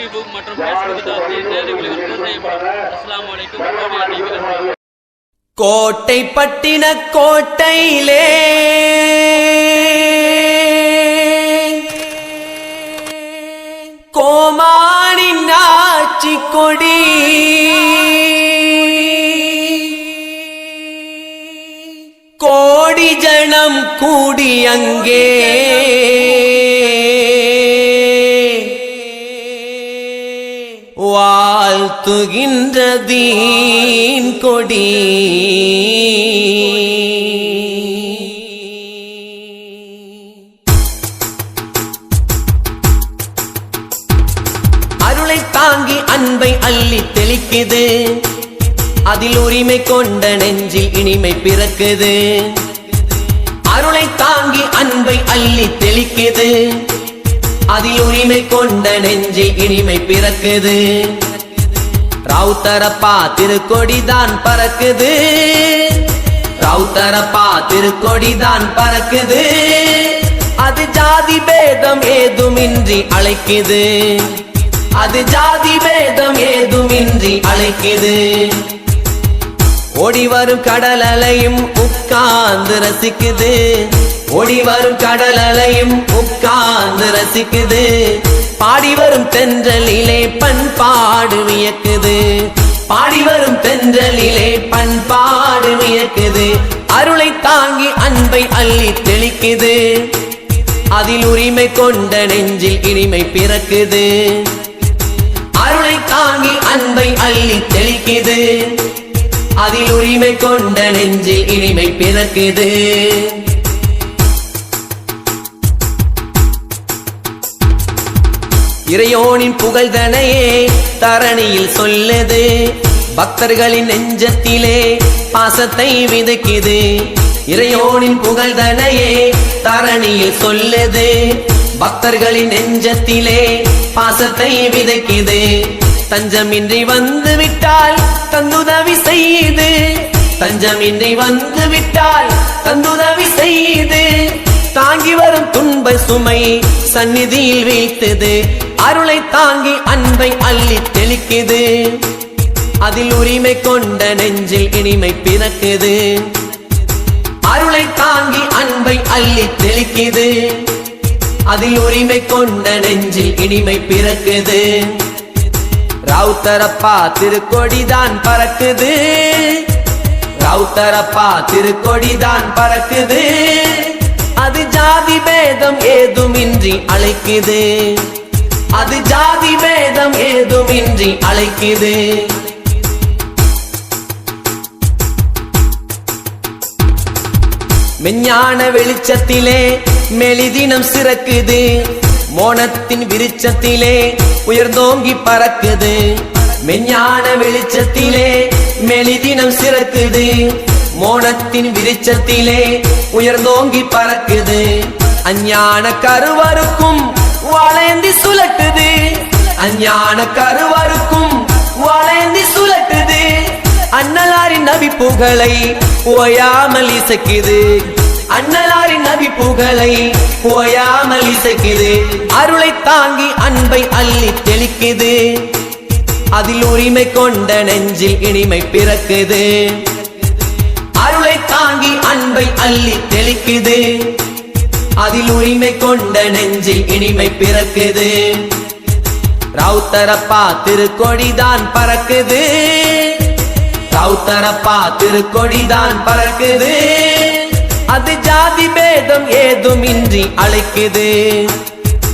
YouTube மற்றும் Facebook தளத்தில் நேரடி செய்யப்படும் கோட்டை பட்டின கோட்டையிலே கோமானின் ஆட்சி கொடி. கோடி ஜனம் கூடி அங்கே வாழ்த்துகின்ற தீன் கொடி. அருளை தாங்கி அன்பை அள்ளி தெளிக்குது. அதில் உரிமை கொண்ட நெஞ்சில் இனிமை பிறக்குது. அருளை தாங்கி அன்பை அள்ளி தெளிக்குது. அதில் உரிமை கொண்ட நெஞ்சில் இனிமை பிறக்குது. ராவுத்தரப்பா திருக்கொடிதான் பறக்குது. ராவுத்தரப்பா திருக்கொடிதான் பறக்குது. அது ஜாதி பேதம் ஏதுமின்றி அழைக்குது. அது ஜாதி பேதம் ஏதுமின்றி அழைக்குது. ஓடி வரும் கடல் அலையும் உட்கார்ந்து ரசிக்குது. ஓடி வரும் கடல் அலையும் உட்கார்ந்து ரசிக்குது. பாடி வரும் தென்றலிலே பண்பாடு வியக்குது. பாடி வரும் தென்றலிலே பண்பாடு வியக்குது. அருளை தாங்கி அன்பை அள்ளி தெளிக்குது. அதில் உரிமை கொண்ட நெஞ்சில் இனிமை பிறக்குது. அருளை தாங்கி அன்பை அள்ளி தெளிக்குது. அதில் உரிமை கொண்ட நெஞ்சில் இனிமை பிறக்குது. இறையோனின் புகழ்தனையே தரணியில் சொல்லுது. பக்தர்களின் நெஞ்சத்திலே பாசத்தை விதைக்குது. இறையோனின் புகழ்தனையே தரணியில் சொல்லுது. பக்தர்களின் நெஞ்சத்திலே பாசத்தை விதைக்குது. தஞ்சமின்றி வந்து விட்டால் தந்துதவி செய்து. தஞ்சமின்றி வந்து விட்டால் தந்துதவி செய்து. தாங்கி வரும் துன்ப சுமை சந்நிதியில் வைத்தது அருளை தாங்கி அன்பை அள்ளி தெளிக்குது. அதில் உரிமை கொண்ட நெஞ்சில் இனிமை பிறக்குது. அருளை தாங்கி அன்பை அள்ளி தெளிக்குது. அதில் உரிமை கொண்ட நெஞ்சில் இனிமை பிறக்குது. ரவுத்தரப்பா திருக்கொடிதான் பறக்குது. ரவுத்தரப்பா திருக்கொடிதான் பறக்குது. அது ஜாதி பேதம் ஏதுமின்றி அழைக்குது. அது ஜாதி வேதம் ஏதுமின்றி அழைக்குது. மெஞ்ஞான வெளிச்சத்திலே மெலிதினம் சிறக்குது. மோனத்தின் விருச்சத்திலே உயர்ந்தோங்கி பறக்குது. மெஞ்ஞான வெளிச்சத்திலே மெலிதினம் சிறக்குது. மோனத்தின் விருச்சத்திலே உயர்ந்தோங்கி பறக்குது. அஞ்ஞான கருவருக்கும் வளைந்தி சுழட்டுது. அஞ்ஞான கருவருக்கும் வளைந்தி சுழட்டுது. அன்னலாரின் நபி புகழை ஓயாமல் இசைக்குது. அண்ணலாரின் நபி புகழை ஓயாமல் இசைக்குது. அருளை தாங்கி அன்பை அள்ளி தெளிக்குது. அதில் உரிமை கொண்ட நெஞ்சில் இனிமை பிறக்குது. அருளை தாங்கி அன்பை அள்ளி தெளிக்குது. அதில் உரிமை கொண்ட நெஞ்சில் இனிமை பிறக்குது. ரவுத்தரப்பா திருக்கொடிதான் பறக்குது. ரவுத்தரப்பா திருக்கொடிதான் பறக்குது. அது ஜாதி பேதம் ஏதுமின்றி அழைக்குது.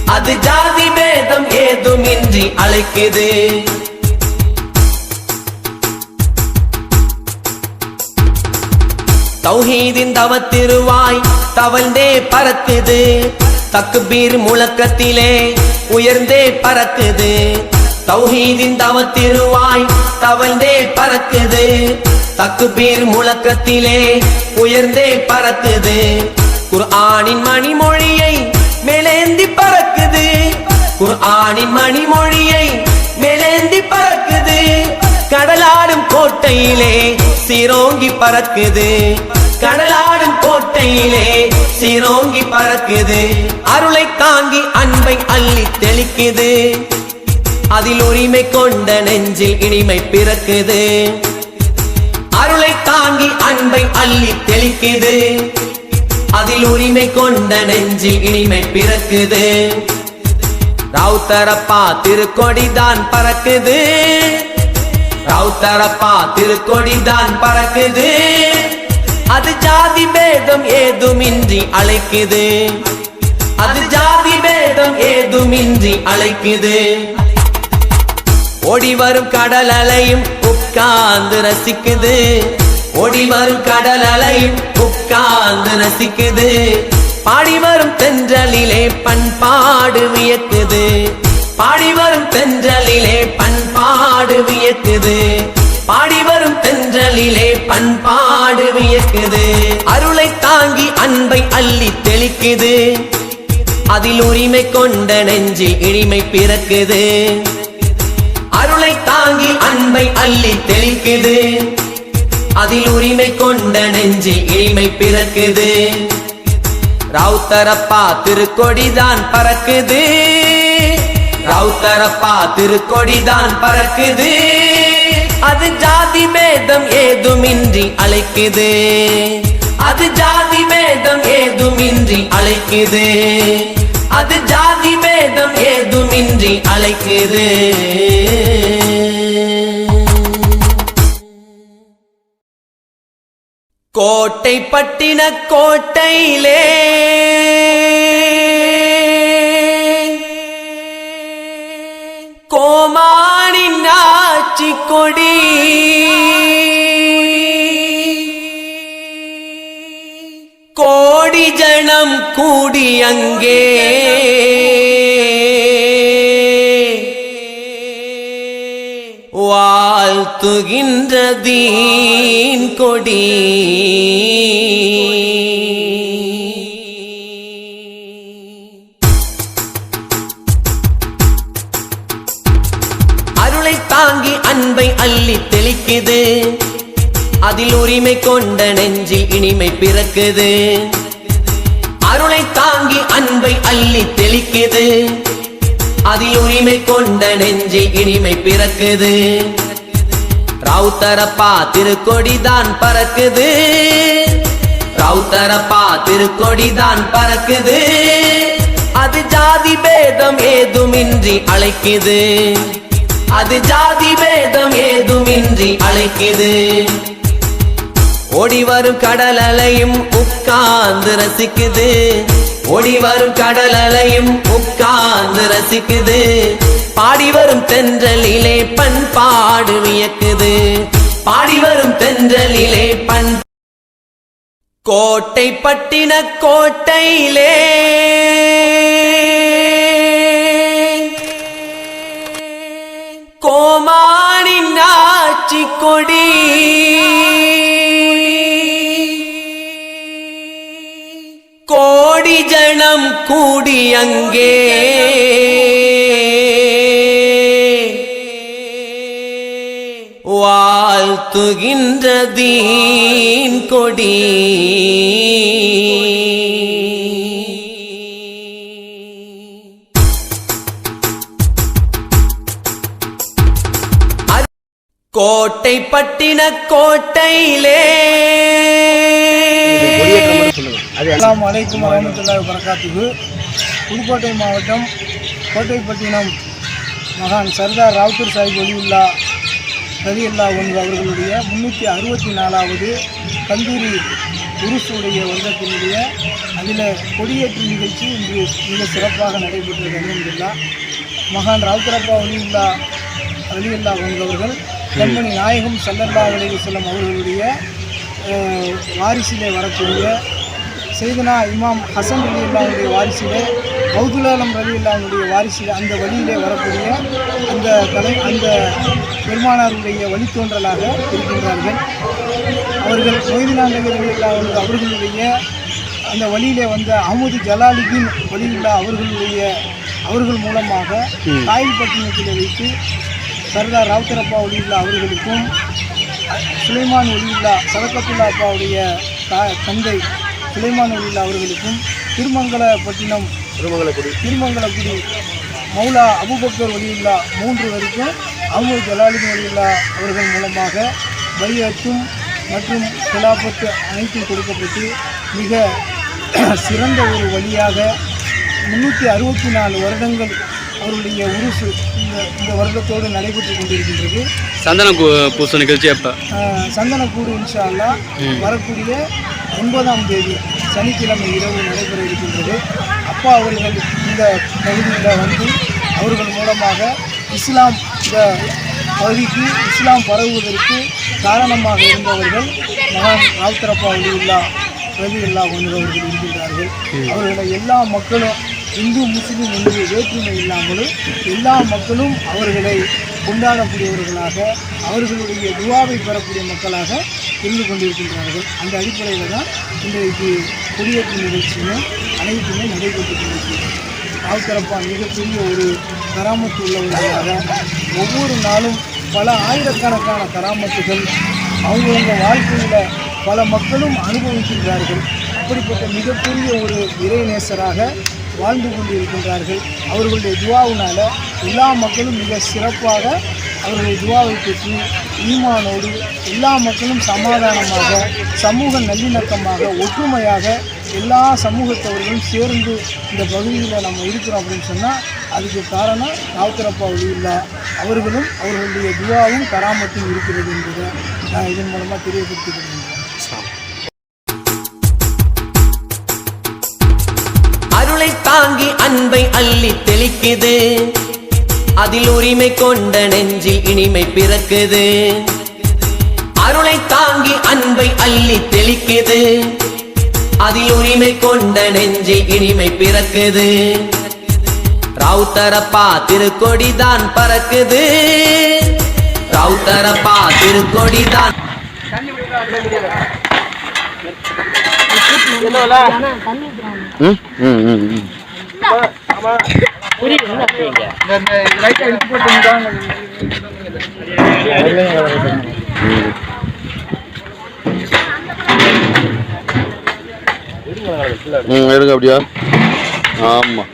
அது ஜாதி பேதம் ஏதுமின்றி அழைக்குது. தௌஹீதின் தவத்திருவாய் தவழ்ந்தே பறக்குது. தக்குபீர் முழக்கத்திலே உயர்ந்தே பறக்குது. தௌஹீதின் தவத்திருவாய் தவழ்ந்தே பறக்குது. தக்குபீர் முழக்கத்திலே உயர்ந்தே பறக்குது. குர்ஆனின் மணிமொழியை மேலேந்தி பறக்குது. குர்ஆனின் மணிமொழியை மேலேந்தி பறக்குது. கடலால் கோட்டையிலே சிரோங்கி பறக்குது. கடலாடும் கோட்டையிலே சிரோங்கி பறக்குது. அருளை தாங்கி அன்பை அள்ளி தெளிக்குது. அதில் உரிமை கொண்ட நெஞ்சில் இனிமை பிறக்குது. அருளை தாங்கி அன்பை அள்ளி தெளிக்குது. அதில் உரிமை கொண்ட நெஞ்சில் இனிமை பிறக்குது. ரவுத்தரப்பா திருக்கொடிதான் பறக்குது. ரவுத்தரப்பா திருக்கொடிதான் பறக்குது. அது ஜாதி பேதம் ஏதுமின்றி அழைக்குது. அது ஜாதி பேதம் ஏதுமின்றி அழைக்குது. ஓடி வரும் கடல் அலையும் உட்கார்ந்து ரசிக்குது. ஓடி வரும் கடல் அலையும் உட்கார்ந்து ரசிக்குது. பாடி வரும் தென்றலிலே பண்பாடு வியக்குது. பாடி வரும் தென்றலிலே பண்பாடு பண்பாடு வியக்குது. பாடி வரும் தென்றலிலே பண்பாடு வியக்குது. அருளை தாங்கி அன்பை அள்ளி தெளிக்குது. அதில் உரிமை கொண்ட நெஞ்சில் இனிமை பிறக்குது. அருளை தாங்கி அன்பை அள்ளி தெளிக்குது. அதில் உரிமை கொண்ட நெஞ்சில் இனிமை பிறக்குது. ராவுத்தரப்பா திருக்கொடிதான் பறக்குது. ரவுத்தரப்பா திருக்கொடிதான் பறக்குது. அது ஜாதி மேதம் ஏதுமின்றி அழைக்குது. அது ஜாதி மேதம் ஏதுமின்றி அழைக்குது. அது ஜாதி மேதம் ஏதுமின்றி அழைக்குது. கோட்டை பட்டின கோட்டையிலே கோமானின் கொடி. கோடி ஜனம் கூடி அங்கே. வாழ்த்துகின்ற தீன் கொடி. உரிமை கொண்ட நெஞ்சில் இனிமை பிறக்குது. அருளை தாங்கி அன்பை அள்ளி தெளிக்குது. அதில் உரிமை கொண்ட நெஞ்சில் இனிமை பிறக்குது. ரவுத்தரப்பா திருக்கொடிதான் பறக்குது. ரவுத்தரப்பா திருக்கொடிதான் பறக்குது. அது ஜாதி பேதம் ஏதுமின்றி அழைக்குது. அது ஜாதி பேதம் ஏதுமின்றி அழைக்குது. ஓடி வரும் கடல் அலையும் உட்கார்ந்து ரசிக்குது. ஓடி வரும் கடல் அலையும் உட்கார்ந்து ரசிக்குது. பாடி வரும் தென்றலிலே பண்பாடு வியக்குது. பாடி வரும் தென்றலிலே பண் கோட்டை பட்டின கோட்டையிலே. கோமானின் ஆட்சி கொடி. கூடி அங்கே. வாழ்த்துகின்ற தீன் கொடி. கோட்டை பட்டின கோட்டையிலே அஸ்லாம் வலைக்கும் வரமத்துல்லாஹி வரகாத்துகு புதுக்கோட்டை மாவட்டம் கோட்டைப்பட்டினம் மகான் சர்தார் ராவுத்தர் சாஹிப் ஒலியுல்லா ரலியுல்லா ஒன்று அவர்களுடைய முன்னூற்றி அறுபத்தி நாலாவது கந்தூரி உருசுடைய வருடத்தினுடைய அதில் கொடியேற்று நிகழ்ச்சி இன்று மிக சிறப்பாக நடைபெற்றது அலமதுல்லா மகான் ராவுத்தரப்பா ஒலியுல்லா அலியுல்லா அவர்கள் கண்மணி நாயகம் சல்லல்லா அலைஹி வஸல்லம் அவர்களுடைய வாரிசிலே வரக்கூடிய செய்தனா இமாம் ஹசன் ரலி அல்லாவுடைய வாரிசிலே பௌதுலாலம் ரலி அல்லாவுடைய வாரிசிலே அந்த வழியிலே வரக்கூடிய அந்த தலை அந்த பெருமானாருடைய வழித்தோன்றலாக இருக்கின்றார்கள். அவர்கள் மொய்தினா நகர் ரலி அல்லாஹ் அவர்களுடைய அந்த வழியிலே வந்த அஹமது ஜலாலுதீன் வலியுல்லா அவர்களுடைய அவர்கள் மூலமாக காயல்பட்டினத்தில் வைத்து சர்தார் ராவுத்தரப்பா வலியுல்லா அவர்களுக்கும் சுலைமான் ஒலியுல்லா சதகத்துல்லா அப்பாவுடைய தந்தை சுலைமான் ஒலியுல்லா அவர்களுக்கும் திருமங்கலப்பட்டினம் திருமங்கலக்குடி. திருமங்கலக்குடி மௌலா அபுபக்கர் ஒலியுல்லா மூன்று வரைக்கும் அஹமது ஜலாலுதீன் ஒலியுல்லா அவர்கள் மூலமாக பையத்தும் மற்றும் கிலாபத்து அனைத்தும் கொடுக்கப்பட்டு மிக சிறந்த ஒரு வழியாக முன்னூற்றி அறுபத்தி நாலு வருடங்கள் அவருடைய உருசு இந்த இந்த வருடத்தோடு நடைபெற்று கொண்டிருக்கின்றது. சந்தன பூச நிகழ்ச்சி எப்போ? ஆஹ் சந்தனக்கூடு இன்ஷா அல்லாஹ் வரக்கூடிய ஒன்பதாம் தேதி சனிக்கிழமை இரவு நடைபெற இருக்கின்றது. அப்பா அவர்கள் இந்த பகுதியில் வந்து அவர்கள் மூலமாக இஸ்லாம் இந்த பகுதிக்கு இஸ்லாம் பரவுவதற்கு காரணமாக இருந்தவர்கள் மகான் ராவுத்தரப்பா வலியுல்லா ரவி இல்லா அவர்கள் இருக்கின்றார்கள். அவர்களை எல்லா மக்களும் இந்து முஸ்லீம் என்று வேற்றுமை இல்லாமலும் எல்லா மக்களும் அவர்களை கொண்டாடக்கூடியவர்களாக அவர்களுடைய துவாவை பெறக்கூடிய மக்களாக இருந்து கொண்டிருக்கின்றார்கள். அந்த அடிப்படையில் தான் இன்றைக்கு குடியேற்ற நிகழ்ச்சியும் அனைத்துமே நடைபெற்று கொண்டிருக்கிறது. மிகப்பெரிய ஒரு கராமத்து உள்ளவர்களாக ஒவ்வொரு நாளும் பல ஆயிரக்கணக்கான கராமத்துகள் அவங்கவுங்க வாழ்க்கையில் பல மக்களும் அனுபவிக்கின்றார்கள். அப்படிப்பட்ட மிகப்பெரிய ஒரு இறைநேசராக வாழ்ந்து கொண்டிருக்கின்றார்கள். அவர்களுடைய துவாவினால எல்லா மக்களும் மிக சிறப்பாக அவர்களுடைய துவாவை பெற்று ஈமானோடு எல்லா மக்களும் சமாதானமாக சமூக நல்லிணக்கமாக ஒற்றுமையாக எல்லா சமூகத்தவர்களும் சேர்ந்து இந்த பகுதியில் நம்ம இருக்கிறோம் அப்படின்னு சொன்னால் அதுக்கு காரணம் ராவுத்தரப்பா ஒளியில்லா அவர்களும் அவர்களுடைய துவாவும் கராமத்தும் இருக்கிறது என்பதை நான் இதன் மூலமாக தெரியப்படுத்திக் கொள்கின்றேன் தாங்கி அன்பை அள்ளி தெளிக்குது. அதில் உரிமை கொண்ட நெஞ்சில் இனிமை பிறக்குது. அருளை தாங்கி அன்பை அள்ளி தெளிக்குது. அதில் உரிமை கொண்ட நெஞ்சில் இனிமை பிறக்குது. ராவுத்தரப்பா திருக்கொடிதான் பறக்குது. ராவுத்தரப்பா திருக்கொடிதான். ம் ம் ம் ம். ம் எடுங்க அப்படியா? ஆமாம்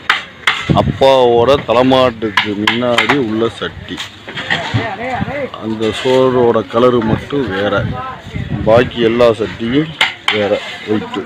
அப்பாவோட தலைமாட்டுக்கு முன்னாடி உள்ள சட்டி. அந்த சோறோட கலரு மட்டும் வேற. பாக்கி எல்லா சட்டியும் வேற ஒயிட்டு